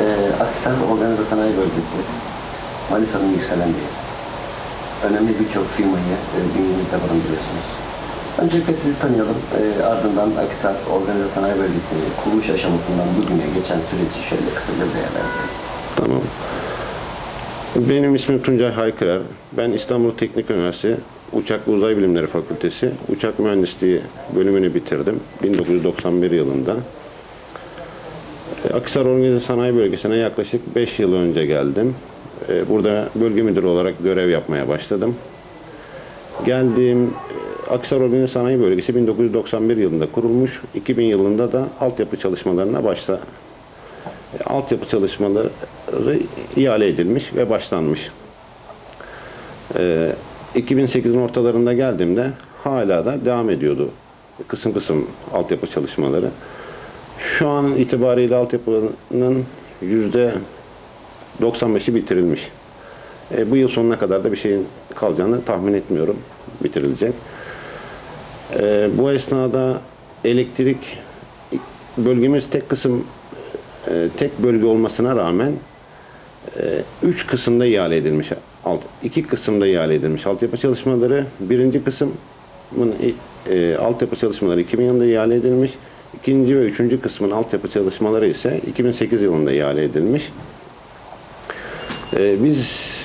e, Akistan Organize Sanayi Bölgesi, Manisa'nın yükselen bir yer. Önemli birçok firmayı e, bünyemizde barındırıyorsunuz. Öncelikle sizi tanıyalım, e, ardından Akisar Organize Sanayi Bölgesi'ni kuruluş aşamasından bugüne geçen süreci şöyle kısaca değerlendirelim. Tamam. Benim ismim Tuncay Haykırar. Ben İstanbul Teknik Üniversitesi Uçak ve Uzay Bilimleri Fakültesi Uçak Mühendisliği bölümünü bitirdim 1991 yılında. Akhisar Organize Sanayi Bölgesi'ne yaklaşık 5 yıl önce geldim. E, Burada bölge müdürü olarak görev yapmaya başladım. Geldiğim e, Akhisar Organize Sanayi Bölgesi 1991 yılında kurulmuş. 2000 yılında da altyapı çalışmalarına başla, e, altyapı çalışmaları ihale edilmiş ve başlanmış. Ee, 2008'in ortalarında geldiğimde hala da devam ediyordu kısım kısım altyapı çalışmaları. Şu an itibariyle altyapının yüzde 95'i bitirilmiş. E, bu yıl sonuna kadar da bir şeyin kalacağını tahmin etmiyorum. Bitirilecek. E, bu esnada elektrik bölgemiz tek kısım e, tek bölge olmasına rağmen e, üç kısımda ihale edilmiş. Alt, iki kısımda ihale edilmiş altyapı çalışmaları. Birinci kısmın e, altyapı çalışmaları 2000 yılında ihale edilmiş. İkinci ve üçüncü kısmın altyapı çalışmaları ise 2008 yılında ihale edilmiş. E, biz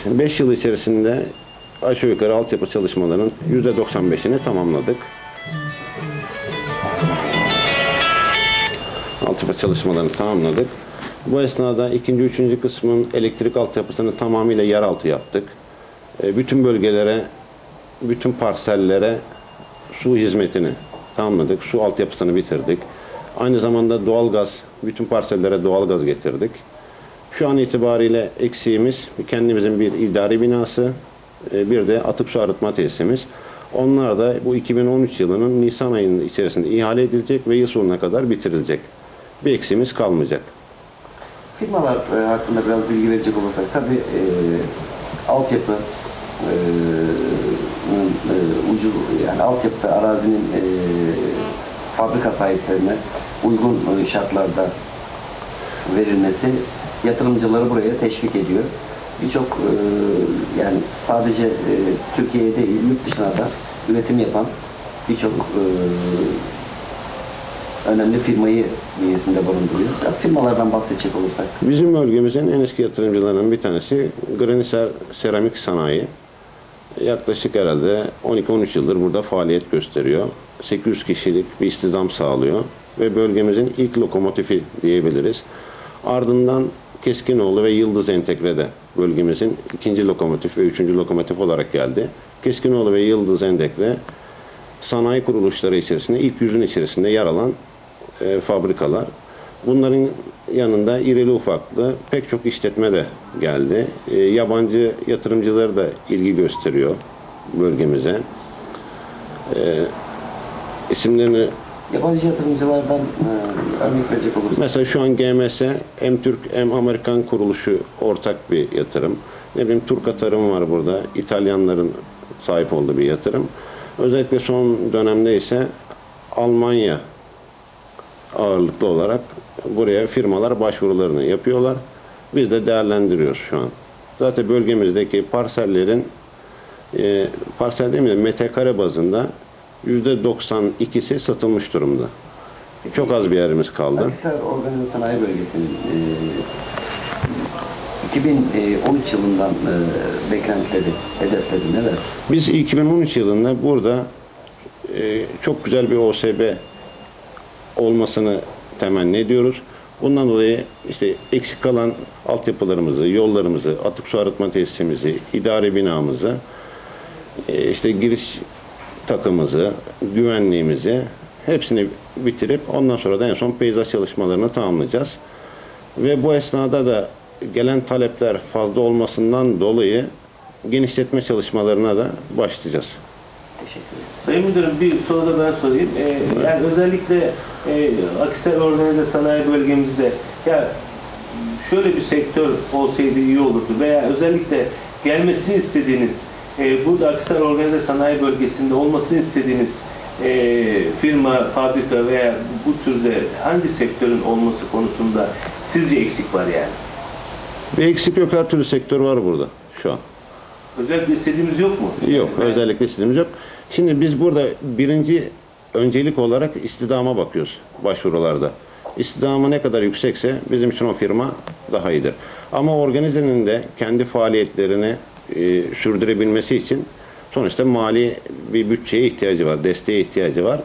5 yıl içerisinde aşağı yukarı altyapı çalışmalarının %95'ini tamamladık. altyapı çalışmalarını tamamladık. Bu esnada ikinci, üçüncü kısmın elektrik altyapısını tamamıyla yeraltı yaptık. E, bütün bölgelere, bütün parsellere su hizmetini tamamladık. Su altyapısını bitirdik. Aynı zamanda doğalgaz, bütün parsellere doğalgaz getirdik. Şu an itibariyle eksiğimiz kendimizin bir idari binası, e, bir de atık su arıtma tesisimiz. Onlar da bu 2013 yılının Nisan ayının içerisinde ihale edilecek ve yıl sonuna kadar bitirilecek. Bir eksiğimiz kalmayacak. Firmalar e, hakkında biraz bilgi verecek olursak tabii e, altyapı e, e, ucu yani altyapıda arazinin e, fabrika sahiplerine uygun şartlarda verilmesi yatırımcıları buraya teşvik ediyor. Birçok e, yani sadece e, Türkiye'ye değil yurt dışına da üretim yapan birçok e, önemli firmayı bünyesinde barındırıyor. Biraz firmalardan bahsedecek olursak. Bizim bölgemizin en eski yatırımcılarından bir tanesi Graniser Seramik Sanayi. Yaklaşık herhalde 12-13 yıldır burada faaliyet gösteriyor. 800 kişilik bir istihdam sağlıyor ve bölgemizin ilk lokomotifi diyebiliriz. Ardından Keskinoğlu ve Yıldız Entegre'de bölgemizin ikinci lokomotif ve üçüncü lokomotif olarak geldi. Keskinoğlu ve Yıldız Entegre sanayi kuruluşları içerisinde ilk yüzün içerisinde yer alan e, fabrikalar. Bunların yanında irili ufaklı pek çok işletme de geldi. E, yabancı yatırımcıları da ilgi gösteriyor bölgemize. E, isimlerini Yabancı yatırımcılardan e, örnek verecek olursak. Mesela şu an GMS hem Türk hem Amerikan kuruluşu ortak bir yatırım. Ne bileyim Turka Tarım var burada. İtalyanların sahip olduğu bir yatırım. Özellikle son dönemde ise Almanya ağırlıklı olarak buraya firmalar başvurularını yapıyorlar. Biz de değerlendiriyoruz şu an. Zaten bölgemizdeki parsellerin e, parsel demeyeyim de metrekare bazında %92'si satılmış durumda. Çok az bir yerimiz kaldı. Akhisar Organize Sanayi Bölgesi'nin e, 2013 yılından e, beklentileri, hedefleri neler? Biz 2013 yılında burada e, çok güzel bir OSB olmasını temenni ediyoruz. Bundan dolayı işte eksik kalan altyapılarımızı, yollarımızı, atık su arıtma tesisimizi, idare binamızı, e, işte giriş takımızı, güvenliğimizi hepsini bitirip ondan sonra da en son peyzaj çalışmalarını tamamlayacağız. Ve bu esnada da gelen talepler fazla olmasından dolayı genişletme çalışmalarına da başlayacağız. Teşekkür ederim. Sayın Müdürüm bir soru da ben sorayım. Ee, yani özellikle e, Akhisar Organize Sanayi Bölgemizde ya şöyle bir sektör olsaydı iyi olurdu veya özellikle gelmesini istediğiniz e, burada Akhisar Organize Sanayi Bölgesi'nde olmasını istediğiniz e, firma, fabrika veya bu türde hangi sektörün olması konusunda sizce eksik var yani? Bir eksik yok her türlü sektör var burada. şu an. Özellikle istediğimiz yok mu? Yok, özellikle istediğimiz yok. Şimdi biz burada birinci öncelik olarak istidama bakıyoruz başvurularda. İstidamı ne kadar yüksekse bizim için o firma daha iyidir. Ama organizenin de kendi faaliyetlerini e, sürdürebilmesi için sonuçta mali bir bütçeye ihtiyacı var, desteğe ihtiyacı var.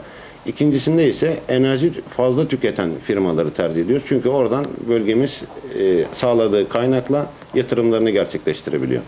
İkincisinde ise enerji fazla tüketen firmaları tercih ediyoruz. Çünkü oradan bölgemiz e, sağladığı kaynakla yatırımlarını gerçekleştirebiliyor.